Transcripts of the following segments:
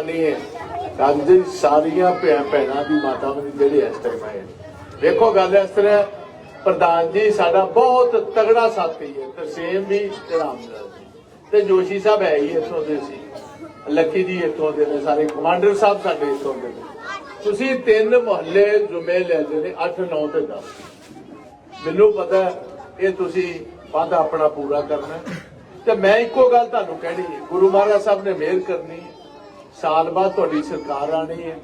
ਕੁਰਬਾਨੀ ਹੈ। ਕੱਲ ਸਾਰੀਆਂ ਭੈਣ ਭੈਣਾਂ ਦੀ ਮਾਤਾ ਦੀ ਜਿਹੜੀ ਇਸ ਟਾਈਮ ਆਏ ਦੇਖੋ ਗੱਲ ਇਸ ਤਰ੍ਹਾਂ ਪ੍ਰਧਾਨ ਜੀ, ਸਾਡਾ ਬਹੁਤ ਤਗੜਾ ਸਾਥੀ ਹੈ, ਤਰਸੇਮ ਵੀ ਤੇ ਰਾਮਦਾਸ ਤੇ ਜੋਸ਼ੀ ਸਾਹਿਬ ਹੈ ਹੀ ਇੱਥੋਂ ਦੇ ਸੀ। ਲੱਕੀ ਜੀ ਇੱਥੋਂ ਦੇ ਨੇ, ਸਾਰੇ ਕਮਾਂਡਰ ਸਾਹਿਬ ਸਾਡੇ ਇੱਥੋਂ ਦੇ ਨੇ। ਤੁਸੀਂ ਤਿੰਨ ਮੁਹੱਲੇ ਜੁਮੇ ਲੈਂਦੇ ਨੇ 8 9 ਤੇ 10 ਮੈਨੂੰ ਪਤਾ ਇਹ ਤੁਸੀਂ ਵਾਅਦਾ ਆਪਣਾ ਪੂਰਾ ਕਰਨਾ ਤੇ ਮੈਂ ਇੱਕੋ ਗੱਲ ਤੁਹਾਨੂੰ ਕਹਿਣੀ ਹੈ, ਗੁਰੂ ਮਹਾਰਾਜ ਸਾਹਿਬ ਨੇ ਮਿਹਰ ਕਰਨੀ ਹੈ। ਸਾਲ ਬਾਅਦ ਤੁਹਾਡੀ ਸਰਕਾਰ ਆਣੀ ਹੈ।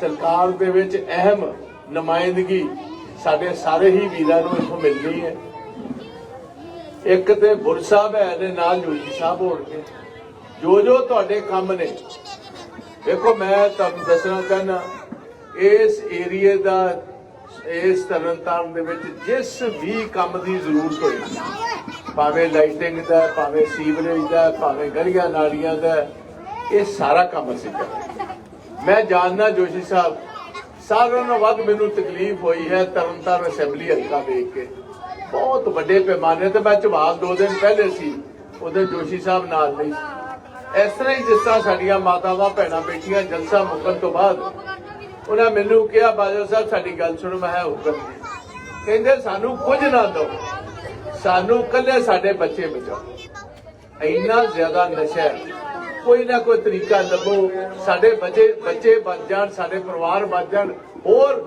ਸਰਕਾਰ ਦੇ ਵਿੱਚ ਅਹਿਮ ਨੁਮਾਇੰਦਗੀ ਸਾਡੇ ਸਾਰੇ ਹੀ ਵੀਰਾਂ ਨੂੰ ਇੱਥੋਂ ਮਿਲਣੀ ਹੈ। ਇੱਕ ਤੇ ਬੁਰ ਸਾਹਿਬ ਹੈ ਦੇ ਨਾਲ ਜੋਜੀ ਸਾਹਿਬ ਹੋਣਗੇ। ਜੋ ਜੋ ਤੁਹਾਡੇ ਕੰਮ ਨੇ, ਦੇਖੋ ਮੈਂ ਤੁਹਾਨੂੰ ਦੱਸਣਾ ਚਾਹਨਾ ਇਸ ਏਰੀਏ ਦਾ, ਇਸ ਤਰਨਤਾਰਨ ਦੇ ਵਿੱਚ ਜਿਸ ਵੀ ਕੰਮ ਦੀ ਜ਼ਰੂਰਤ ਹੋਈ, ਭਾਵੇਂ ਲਾਈਟਿੰਗ ਦਾ ਭਾਵੇਂ ਸੀਵਰੇਜ ਦਾ ਭਾਵੇਂ ਗਲੀਆਂ ਨਾਲੀਆਂ ਦਾ ਇਹ ਸਾਰਾ ਕੰਮ ਅਸੀਂ ਕਰ ਮੈਂ ਜਾਣਨਾ ਜੋਸ਼ੀ ਸਾਹਿਬ, ਸਾਰਿਆਂ ਨੂੰ ਵੱਧ ਮੈਨੂੰ ਤਕਲੀਫ ਹੋਈ ਹੈ ਤਰਨਤਾਰਨ ਅਸੈਂਬਲੀ ਹਲਕਾ ਵੇਖ ਕੇ। ਬਹੁਤ ਵੱਡੇ ਪੈਮਾਨੇ ਤੇ ਮੈਂ ਜਵਾਬ ਦੋ ਦਿਨ ਪਹਿਲੇ ਸੀ, ਉਹਦੇ ਜੋਸ਼ੀ ਸਾਹਿਬ ਨਾਲ ਨਹੀਂ ਸੀ। ਇਸ ਤਰ੍ਹਾਂ ਹੀ ਜਿਸ ਤਰ੍ਹਾਂ ਸਾਡੀਆਂ ਮਾਤਾਵਾਂ, ਭੈਣਾਂ, ਬੇਟੀਆਂ ਜਲਸਾ ਮੁਕਣ ਤੋਂ ਬਾਅਦ ਉਹਨਾਂ ਮੈਨੂੰ ਕਿਹਾ, ਬਾਜਵਾ ਸਾਹਿਬ, ਸਾਡੀ ਗੱਲ ਸੁਣੋ, ਮੈਂ ਹੈ ਹੁਕਮ ਕਹਿੰਦੇ, ਸਾਨੂੰ ਕੁਝ ਨਾ ਦਿਓ। ਸਾਨੂੰ ਕੱਲੇ ਸਾਡੇ ਬੱਚੇ ਬਚਾਓ। ਇੰਨਾ ਜ਼ਿਆਦਾ ਨਸ਼ਾ ਹੈ। ਕੋਈ ਨਾ ਕੋਈ ਤਰੀਕਾ ਲੱਭੋ। ਸਾਡੇ ਬੱਚੇ ਬੱਚੇ ਬਚ ਜਾਣ, ਸਾਡੇ ਪਰਿਵਾਰ ਬਚ ਜਾਣ। ਹੋਰ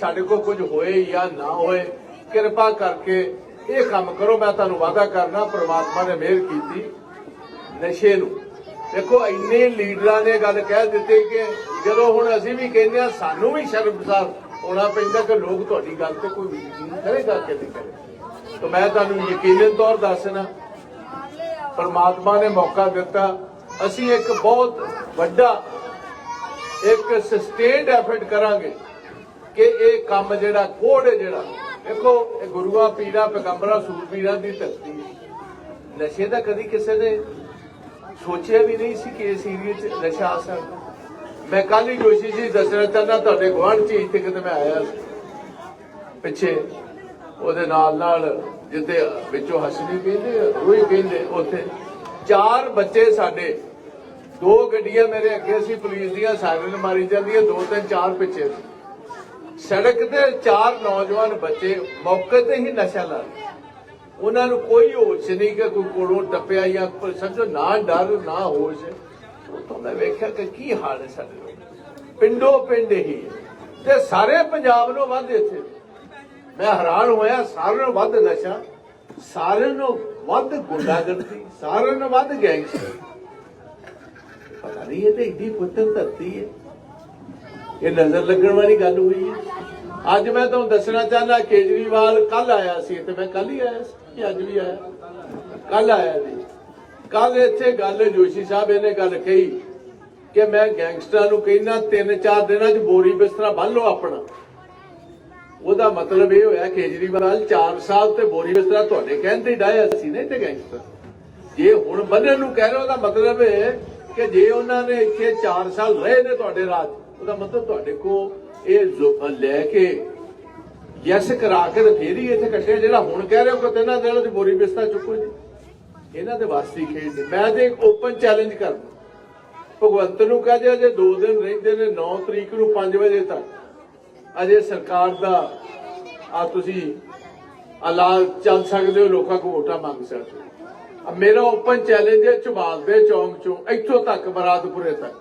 ਸਾਡੇ ਕੋਲ ਕੁਝ ਹੋਏ ਜਾਂ ਨਾ ਹੋਏ, ਕਿਰਪਾ ਕਰਕੇ ਇਹ ਕੰਮ ਕਰੋ। ਮੈਂ ਤੁਹਾਨੂੰ ਵਾਅਦਾ ਕਰਨਾ ਪ੍ਰਮਾਤਮਾ ਨੇ ਮਿਹਰ ਕੀਤੀ ਨਸ਼ੇ ਨੂੰ। ਦੇਖੋ, ਇੰਨੇ ਲੀਡਰਾਂ ਨੇ ਗੱਲ ਕਹਿ ਦਿੱਤੀ ਕਿ ਜਦੋਂ ਹੁਣ ਅਸੀਂ ਵੀ ਕਹਿੰਦੇ ਆ ਸਾਨੂੰ ਵੀ ਸ਼ਰਮਸਾਰ ਹੋਣਾ ਪੈਂਦਾ ਕਿ ਲੋਕ ਤੁਹਾਡੀ ਗੱਲ ਤੇ ਕੋਈ ਯਕੀਨ ਕਰੇਗਾ ਕਿ ਨਹੀਂ ਕਰੇਗਾ ਤਾਂ ਮੈਂ ਤੁਹਾਨੂੰ ਯਕੀਨਨ ਤੌਰ ਦੱਸਣਾ, ਪਰਮਾਤਮਾ ਨੇ ਮੌਕਾ ਦਿੱਤਾ। ਅਸੀਂ ਇੱਕ ਬਹੁਤ ਵੱਡਾ, ਇੱਕ ਸਸਟੇਨਡ ਐਫਰਟ ਕਰਾਂਗੇ ਕਿ ਇਹ ਕੰਮ ਜਿਹੜਾ ਕੋਡ ਹੈ ਜਿਹੜਾ, ਦੇਖੋ, ਇਹ ਗੁਰੂਆਂ ਪੀਰਾਂ, ਪੈਗੰਬਰਾਂ, ਸੂਰ ਦੀ ਧਰਤੀ ਹੈ। ਨਸ਼ੇ ਦਾ ਕਦੀ ਕਿਸੇ ਨੇ ਸੋਚਿਆ ਵੀ ਨਹੀਂ ਸੀ ਕਿ ਇਸ ਏਰੀਏ 'ਚ ਨਸ਼ਾ ਆ ਸਕਦਾ। ਮੈਂ ਕੱਲ ਹੀ ਜੋਸ਼ੀ ਜੀ ਦੱਸਣਾ ਚਾਹੁੰਦਾ, ਤੁਹਾਡੇ ਗੁਆਂਢ 'ਚ ਹੀ ਇੱਥੇ ਕਿਤੇ ਮੈਂ ਆਇਆ ਸੀ। ਪਿੱਛੇ ਉਹਦੇ ਨਾਲ ਨਾਲ ਜਿੱਥੇ ਵਿੱਚੋਂ ਹਸਨੀ ਕਹਿੰਦੇ ਰੋਈ ਕਹਿੰਦੇ ਉੱਥੇ ਚਾਰ ਬੱਚੇ ਸਾਡੇ। ਦੋ ਗੱਡੀਆਂ ਮੇਰੇ ਅੱਗੇ ਸੀ, ਪੁਲਿਸ ਦੀਆਂ, ਸਾਇਰਨ ਮਾਰੀ ਜਾਂਦੀਆਂ, ਦੋ ਤਿੰਨ, ਚਾਰ ਪਿੱਛੇ ਸੀ। ਸੜਕ ਤੇ ਚਾਰ ਨੌਜਵਾਨ ਬੱਚੇ ਮੌਕੇ ਤੇ ਹੀ ਨਸ਼ਾ ਲਾ ਰਹੇ ਉਹਨਾਂ ਨੂੰ ਕੋਈ ਹੋਸ਼ ਨਹੀਂ ਕਿ ਕੋਈ ਕੋਲੋਂ ਟੱਪਿਆ ਜਾਂ ਕੋਈ ਸਮਝੋ, ਨਾ ਡਰ, ਨਾ ਹੋਸ਼। ਉਹ ਤਾਂ ਮੈਂ ਵੇਖਿਆ ਕਿ ਕੀ ਹਾਲ ਹੈ ਸਾਡੇ ਲੋਕ। ਪਿੰਡੋ ਪਿੰਡ ਹੀ ਤੇ ਸਾਰੇ ਪੰਜਾਬ ਨੂੰ ਵੱਧ ਇੱਥੇ। ਮੈਂ ਹੈਰਾਨ ਹੋਇਆ, ਸਾਰਿਆਂ ਨੂੰ ਵੱਧ ਨਸ਼ਾ। ਸਾਰਿਆਂ ਨੂੰ ਵੱਧ ਗੁੰਡਾਗਰਦੀ, ਸਾਰਿਆਂ ਨੂੰ ਵੱਧ ਗੈਂਗਸਟਰ ਪਤਾ ਨਹੀਂ ਇਹ ਤੇ ਇੱਡੀ ਪੁੱਤਰ ਧਰਤੀ ਹੈ। ਇਹ ਨਜ਼ਰ ਲੱਗਣ ਵਾਲੀ ਗੱਲ ਹੋਈ ਹੈ। ਅੱਜ ਮੈਂ ਤੁਹਾਨੂੰ ਦੱਸਣਾ ਚਾਹੁੰਦਾ, ਕੇਜਰੀਵਾਲ ਕੱਲ ਆਇਆ ਸੀ ਤੇ ਮੈਂ ਕੱਲ ਹੀ ਆਇਆ ਸੀ ਕਿ ਅੱਜ ਵੀ ਆਇਆ? ਕੱਲ ਆਇਆ ਸੀ ਕੱਲ ਇੱਥੇ ਗੱਲ ਜੋਸ਼ੀ ਸਾਹਿਬ ਇਹਨੇ ਗੱਲ ਕਹੀ ਕਿ ਮੈਂ ਗੈਂਗਸਟਰਾਂ ਨੂੰ ਕਹਿੰਦਾ, ਤਿੰਨ ਚਾਰ ਦਿਨਾਂ 'ਚ ਬੋਰੀ ਬਿਸਤਰਾ ਬੰਨ ਲਓ ਆਪਣਾ। ਉਹਦਾ ਮਤਲਬ ਇਹ ਹੋਇਆ ਕੇਜਰੀਵਾਲ 4 ਸਾਲ ਤੇ ਬੋਰੀ ਬਿਸਤਰਾ ਤੁਹਾਡੇ ਕਹਿੰਦੇ ਹੀ ਡਾਇਆ ਸੀ ਨਹੀਂ ਤੇ ਗੈਂਗਸਟਰ। ਜੇ ਹੁਣ ਬੰਨਣ ਨੂੰ ਕਹਿ ਰਹੇ ਉਹਦਾ ਮਤਲਬ ਹੈ ਕਿ ਜੇ ਉਹਨਾਂ ਨੇ ਇੱਥੇ 4 ਸਾਲ ਰਹੇ ਨੇ ਤੁਹਾਡੇ ਰਾਜ, ਉਹਦਾ ਮਤਲਬ ਤੁਹਾਡੇ ਕੋ ਇਹ ਲੈ ਕੇ ਯਸ ਕਰਾ ਕੇ ਫੇਰ ਹੀ ਇੱਥੇ ਕੱਟਿਆ, ਜਿਹੜਾ ਹੁਣ ਕਹਿ ਰਹੇ ਹੋ ਕਿ ਤਿੰਨਾਂ ਦਿਨਾਂ ਚ ਬੋਰੀ ਬਿਸਤਰਾ ਚੁੱਕੋ ਜੀ। ਇਹਨਾਂ ਦੇ ਵਾਸਤੇ ਖੇਡ ਨੇ। ਮੈਂ ਤੇ ਇੱਕ ਓਪਨ ਚੈਲੰਜ ਕਰਦਾ। ਭਗਵੰਤ ਨੂੰ ਕਹਿ ਦਿਓ, ਜੇ 2 ਦਿਨ ਰਹਿੰਦੇ ਨੇ 9 ਤਰੀਕ ਨੂੰ 5 ਵਜੇ ਤੱਕ। ਅਜੇ ਸਰਕਾਰ ਦਾ ਆ ਤੁਸੀਂ ਅਲਾ ਚੱਲ ਸਕਦੇ ਹੋ, ਲੋਕਾਂ ਕੋ ਵੋਟਾਂ ਮੰਗ ਸਕਦੇ ਹੋ। ਮੇਰਾ ਓਪਨ ਚੈਲੰਜ ਹੈ ਝਬਾਲ ਦੇ ਚੌਂਕ ਚੋਂ, ਇੱਥੋਂ ਤੱਕ ਬਰਾਦਪੁਰੇ ਤੱਕ।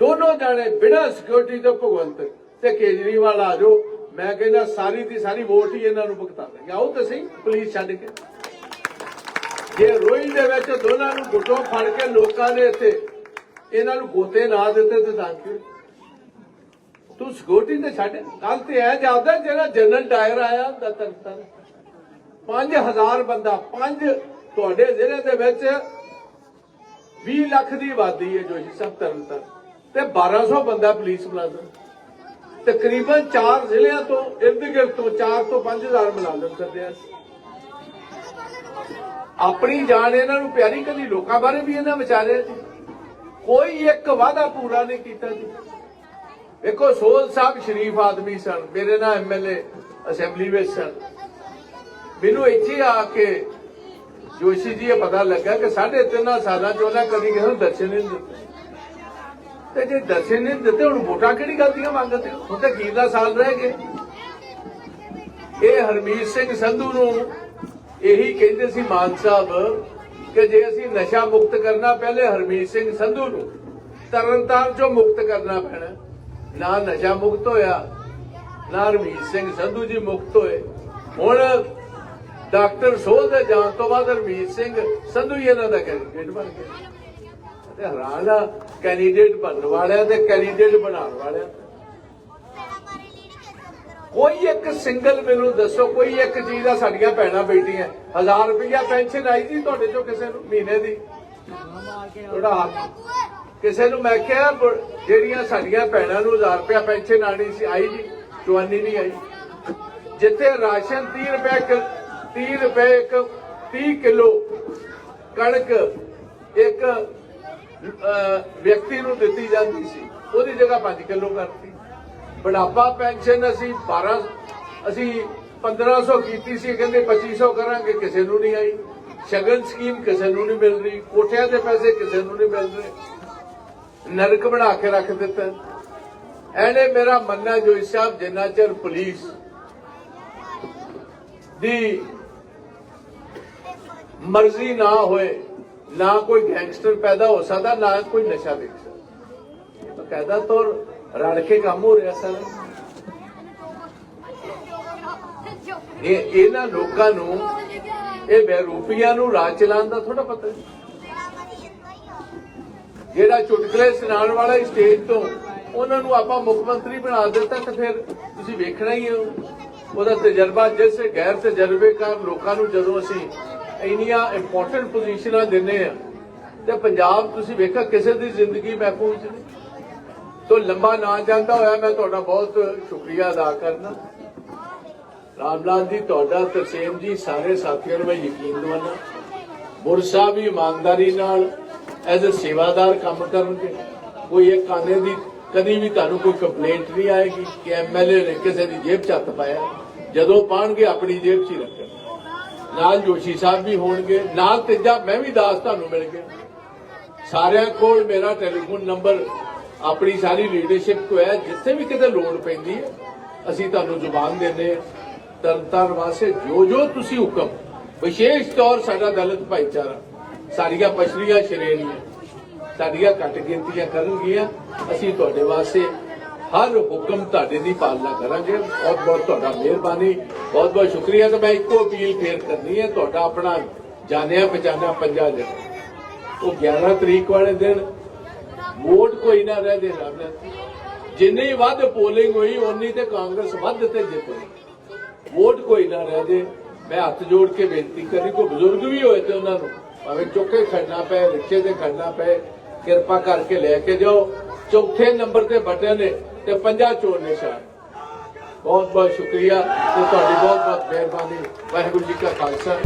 ਦੋਨੋਂ ਜਾਣੇ ਬਿਨਾਂ ਸਿਕਿਉਰਿਟੀ ਤੋਂ ਭਗਵੰਤ ਤੇ ਕੇਜਰੀਵਾਲ ਆ ਜਾਓ। ਮੈਂ ਕਹਿੰਦਾ ਸਾਰੀ ਦੀ ਸਾਰੀ ਵੋਟ ਹੀ ਇਹਨਾਂ ਨੂੰ ਭੁਗਤਾ ਦਾਂਗੇ। ਆਓ ਤਾਂ ਸਹੀ ਪੁਲਿਸ ਛੱਡ ਕੇ। ਜੇ ਰੋਈ ਦੇ ਵਿੱਚ ਦੋਨਾਂ ਨੂੰ ਗੁੱਟੋਂ ਫੜ ਕੇ ਲੋਕਾਂ ਨੇ ਇੱਥੇ ਇਹਨਾਂ ਨੂੰ ਗੋਤੇ ਨਾ ਦਿੱਤੇ ਤੇ ਤਾਂ ਕਿ? ਤੂੰ ਸਿਕਿਉਰਿਟੀ ਤੇ ਛੱਡ। ਕੱਲ ਤੇ ਐ ਜਾਂਦਾ ਜਿਹੜਾ ਜਨਰਲ ਡਾਇਰ ਆਇਆ ਹੁੰਦਾ ਤਖਤਨ 5000 ਬੰਦਾ, ਪੰਜ ਤੁਹਾਡੇ ਜ਼ਿਲ੍ਹੇ ਦੇ ਵਿੱਚ 20 ਲੱਖ ਦੀ ਆਬਾਦੀ ਹੈ ਜੋਸ਼ੀ ਸਾਹਿਬ ਤਰਨਤਾਰਨ ਤੇ 1200 ਬੰਦਾ ਪੁਲਿਸ ਮੁਲਾਜ਼ਮ। ਤਕਰੀਬਨ 4 ਜ਼ਿਲ੍ਹਿਆਂ ਤੋਂ ਇਰਦ ਗਿਰਦ ਤੋਂ 4 ਤੋਂ 5000 ਮੁਲਾਜ਼ਮ ਕਰਦੇ ਆ ਆਪਣੀ ਜਾਨ ਇਹਨਾਂ ਨੂੰ ਪਿਆਰੀ ਕਦੀ ਲੋਕਾਂ ਬਾਰੇ ਵੀ ਇਹਨਾਂ ਵਿਚਾਰੇ ਸੀ ਕੋਈ ਇੱਕ ਵਾਅਦਾ ਪੂਰਾ ਨਹੀਂ ਕੀਤਾ ਜੀ। ਵੇਖੋ ਸੋਲ ਸਾਹਿਬ ਸ਼ਰੀਫ ਆਦਮੀ ਸਨ, ਮੇਰੇ ਨਾਲ ਐਮਐਲਏ ਅਸੈਂਬਲੀ ਵਿੱਚ ਸਨ। ਮੈਨੂੰ ਇੱਥੇ ਆ ਕੇ ਜੋਸ਼ੀ ਜੀ ਇਹ ਪਤਾ ਲੱਗਾ ਕਿ ਸਾਢੇ ਤਿੰਨਾਂ ਸਾਲਾਂ ਚ ਉਹਨਾਂ ਕਦੀ ਕਿਸੇ ਨੂੰ ਦਰਸ਼ਨ ਨਹੀਂ ਦਿੱਤੇ। ਤੇ ਜੇ ਦੱਸੇ ਨਹੀਂ ਦਿੱਤੇ ਹੁਣ ਵੋਟਾਂ ਕਿਹੜੀ ਗਲਤੀਆਂ ਮੰਗਦੇ ਹੋ? ਹੁਣ ਤਾਂ ਕੀ ਦਾ ਸਾਲ ਰਹਿ ਗਏ? ਇਹ ਹਰਮੀਤ ਸਿੰਘ ਸੰਧੂ ਨੂੰ ਇਹੀ ਕਹਿੰਦੇ ਸੀ ਮਾਨ ਸਾਹਿਬ ਕਿ ਜੇ ਅਸੀਂ ਨਸ਼ਾ ਮੁਕਤ ਕਰਨਾ ਪਹਿਲੇ ਹਰਮੀਤ ਸਿੰਘ ਸੰਧੂ ਨੂੰ, ਤਰਨਤਾਰਨ ਚੋਂ ਮੁਕਤ ਕਰਨਾ ਪੈਣਾ। ਨਾ ਨਸ਼ਾ ਮੁਕਤ ਹੋਇਆ ਨਾ ਹਰਮੀਤ ਸਿੰਘ ਸੰਧੂ ਜੀ ਮੁਕਤ ਹੋਏ। ਹੁਣ ਡਾਕਟਰ ਸੋਹ ਦੇ ਜਾਣ ਤੋਂ ਬਾਅਦ ਹਰਮੀਤ ਸਿੰਘ ਸੰਧੂ ਹੀ ਇਹਨਾਂ ਦਾ ਕੈਂਡੀਡੇਟ ਬਣ ਗਿਆ। ਤੇ ਹੈਰਾਨ ਆ ਕੈਂਡੀਡੇਟ ਬਣਨ ਵਾਲਿਆਂ ਤੇ ਕੈਂਡੀਡੇਟ ਬਣਾਉਣ ਵਾਲਿਆਂ। ਕੋਈ ਇੱਕ ਸਿੰਗਲ ਮੈਨੂੰ ਦੱਸੋ ਕੋਈ ਇੱਕ ਚੀਜ਼ ਦਾ ਸਾਡੀਆਂ ਭੈਣਾਂ ਬੈਠੀਆਂ 1000 ਰੁਪਇਆ ਪੈਨਸ਼ਨ ਆਈ ਜੀ ਤੁਹਾਡੇ ਚੋਂ ਕਿਸੇ ਨੂੰ ਮਹੀਨੇ ਦੀ? ਥੋੜਾ ਹੱਥ ਕਿਸੇ ਨੂੰ ਮੈਂ ਕਿਹਾ ਜਿਹੜੀਆਂ ਸਾਡੀਆਂ ਭੈਣਾਂ ਨੂੰ 1000 ਰੁਪਇਆ ਪੈਨਸ਼ਨ ਆਣੀ ਸੀ, ਆਈ ਜੀ ਜਵਾਨੀ ਨਹੀਂ ਆਈ। ਜਿੱਥੇ ਰਾਸ਼ਨ 30 ਰੁਪਏ 30 ਰੁਪਏ ਇੱਕ 30 ਕਿਲੋ ਕਣਕ ਇੱਕ ਵਿਅਕਤੀ ਨੂੰ ਦਿੱਤੀ ਜਾਂਦੀ ਸੀ, ਉਹਦੀ ਜਗ੍ਹਾ 5 ਕਿਲੋ ਕਰਤੀ। ਬੁਢਾਪਾ ਪੈਨਸ਼ਨ ਅਸੀਂ 12 ਅਸੀਂ 1500 ਕੀਤੀ ਸੀ, ਕਹਿੰਦੇ 2500 ਕਰਾਂਗੇ, ਕਿਸੇ ਨੂੰ ਨਹੀਂ ਆਈ। ਸ਼ਗਨ ਸਕੀਮ ਕਿਸੇ ਨੂੰ ਨਹੀਂ ਮਿਲ ਰਹੀ, ਕੋਠਿਆਂ ਦੇ ਪੈਸੇ ਕਿਸੇ ਨੂੰ ਨਹੀਂ ਮਿਲ ਰਹੇ। ਨਰਕ ਬਣਾ ਕੇ ਰੱਖ ਦਿੱਤਾ। ਐਨੇ ਮੇਰਾ ਮੰਨਣਾ ਜੋ ਸਾਹਿਬ, ਜਿੰਨਾ ਚਿਰ ਪੁਲਿਸ ਦੀ ਮਰਜ਼ੀ ਨਾ ਹੋਏ, ਨਾ ਕੋਈ ਗੈਂਗਸਟਰ ਪੈਦਾ ਹੋ ਸਕਦਾ, ਨਾ ਕੋਈ ਨਸ਼ਾ ਵੇਚ ਸਕਦਾ। ਬਕਾਇਦਾ ਤੌਰ ਰਲ ਕੇ ਕੰਮ ਹੋ ਰਿਹਾ ਸਰ। ਇਹ ਇਹਨਾਂ ਲੋਕਾਂ ਨੂੰ, ਇਹ ਬੇਰੂਪੀਆਂ ਨੂੰ ਰਾਜ ਚਲਾਉਣ ਦਾ ਥੋੜਾ ਪਤਾ ਜਿਹੜਾ ਚੁਟਕਲੇ ਸੁਣਾਉਣ ਵਾਲਾ ਸਟੇਜ ਤੋਂ ਉਹਨਾਂ ਨੂੰ ਆਪਾਂ ਮੁੱਖ ਮੰਤਰੀ ਬਣਾ ਦਿੱਤਾ ਤਾਂ ਫਿਰ ਤੁਸੀਂ ਵੇਖਣਾ ਹੀ ਹੋ ਉਹਦਾ ਤਜਰਬਾ ਜਿਸ ਗੈਰ ਤਜਰਬੇਕਾਰ ਲੋਕਾਂ ਨੂੰ ਜਦੋਂ ਅਸੀਂ ਇੰਨੀਆਂ ਇੰਪੋਰਟੈਂਟ ਪੋਜੀਸ਼ਨਾਂ ਦਿੰਨੇ ਆ ਤੇ ਪੰਜਾਬ ਤੁਸੀਂ ਵੇਖਿਆ ਕਿਸੇ ਦੀ ਜ਼ਿੰਦਗੀ ਮਹਿਫੂਜ਼ ਨਹੀਂ। ਤੋਂ ਲੰਬਾ ਨਾ ਜਾਂਦਾ ਹੋਇਆ ਮੈਂ ਤੁਹਾਡਾ ਬਹੁਤ ਸ਼ੁਕਰੀਆ ਅਦਾ ਕਰਨਾ। ਰਾਮਲਾਲ ਜੀ, ਤੁਹਾਡਾ, ਤਰਸੇਮ ਜੀ, ਸਾਰੇ ਸਾਥੀਆਂ ਨੂੰ ਮੈਂ ਯਕੀਨ ਦਿਵਾਨਾ ਬੁਰ ਸਾਹਿਬ ਵੀ ਇਮਾਨਦਾਰੀ ਨਾਲ ਐਜ਼ ਅ ਸੇਵਾਦਾਰ ਕੰਮ ਕਰਨਗੇ। ਕੋਈ ਇੱਕ ਆਨੇ ਦੀ, ਕਦੀ ਵੀ ਤੁਹਾਨੂੰ ਕੋਈ ਕੰਪਲੇਂਟ ਨਹੀਂ ਆਏਗੀ ਕਿ ਐਮਐਲਏ ਨੇ ਕਿਸੇ ਦੀ ਜੇਬ 'ਚ ਹੱਥ ਪਾਇਆ। ਜਦੋਂ ਪਾਣਗੇ, ਆਪਣੀ ਜੇਬ 'ਚ ਹੀ ਰੱਖਣ। ਨਾਲ ਜੋਸ਼ੀ ਸਾਹਿਬ ਵੀ ਹੋਣਗੇ, ਨਾਲ ਤੀਜਾ ਮੈਂ ਵੀ ਦਾਸ ਤੁਹਾਨੂੰ ਮਿਲ ਗਿਆ। ਸਾਰਿਆਂ ਕੋਲ ਮੇਰਾ ਟੈਲੀਫੋਨ ਨੰਬਰ ਆਪਣੀ ਸਾਰੀ ਲੀਡਰਸ਼ਿਪ ਕੋ ਹੈ, ਜਿੱਥੇ ਵੀ ਕਿਤੇ ਲੋੜ ਪੈਂਦੀ ਹੈ, ਅਸੀਂ ਤੁਹਾਨੂੰ ਜ਼ੁਬਾਨ ਦਿੰਦੇ ਹਾਂ। ਤਰਨਤਾਰਨ ਵਾਸਤੇ ਜੋ ਜੋ ਤੁਸੀਂ ਹੁਕਮ, ਵਿਸ਼ੇਸ਼ ਤੌਰ ਸਾਡਾ ਦਲਿਤ ਭਾਈਚਾਰਾ ਸਾਡੀਆਂ ਪਛੜੀਆਂ ਸ਼੍ਰੇਣੀਆਂ, ਸਾਡੀਆਂ ਘੱਟ ਗਿਣਤੀਆਂ ਕਰਨਗੀਆਂ, ਅਸੀਂ ਤੁਹਾਡੇ ਵਾਸਤੇ ਹਰ ਹੁਕਮ ਤੁਹਾਡੇ ਦੀ ਪਾਲਣਾ ਕਰਾਂਗੇ। ਬਹੁਤ ਬਹੁਤ ਤੁਹਾਡਾ ਮਿਹਰਬਾਨੀ, ਬਹੁਤ ਬਹੁਤ ਸ਼ੁਕਰੀਆ। ਤੇ ਮੈਂ ਇੱਕੋ ਅਪੀਲ ਫੇਰ ਕਰਨੀ ਹੈ, ਤੁਹਾਡਾ ਆਪਣਾ ਜਾਣਿਆ ਪਛਾਣਿਆ ਪੰਜਾ ਜਣਾ। ਉਹ 11 ਤਰੀਕ ਵਾਲੇ ਦਿਨ ਵੋਟ ਕੋਈ ਨਾ ਰਹਿ ਦੇ ਸਾਹਮਣੇ ਜਿੰਨੀ ਵੱਧ ਪੋਲਿੰਗ ਹੋਈ ਉਨੀ ਤੇ ਕਾਂਗਰਸ ਵੱਧ ਤੇ ਜਿੱਤ ਹੋਈ। ਵੋਟ ਕੋਈ ਨਾ ਰਹਿ ਦੇ ਮੈਂ ਹੱਥ ਜੋੜ ਕੇ ਬੇਨਤੀ ਕਰੀ ਕੋਈ ਬਜ਼ੁਰਗ ਵੀ ਹੋਏ ਤੇ ਉਹਨਾਂ ਨੂੰ ਭਾਵੇਂ ਚੁੱਕੇ ਖੜਨਾ ਪਏ ਰਿਕਸ਼ੇ ਤੇ ਖੜਨਾ ਪਏ, ਕਿਰਪਾ ਕਰਕੇ ਲੈ ਕੇ ਜਾਓ। ਚੌਥੇ ਨੰਬਰ ਤੇ ਬਟਨ ਨੇ ਤੇ ਪੰਜਾ ਚੋਰ ਨਿਸ਼ਾਨ। ਬਹੁਤ ਬਹੁਤ ਸ਼ੁਕਰੀਆ ਤੇ ਤੁਹਾਡੀ ਬਹੁਤ ਬਹੁਤ ਮਿਹਰਬਾਨੀ। ਵਾਹਿਗੁਰੂ ਜੀ ਕਾ ਖਾਲਸਾ।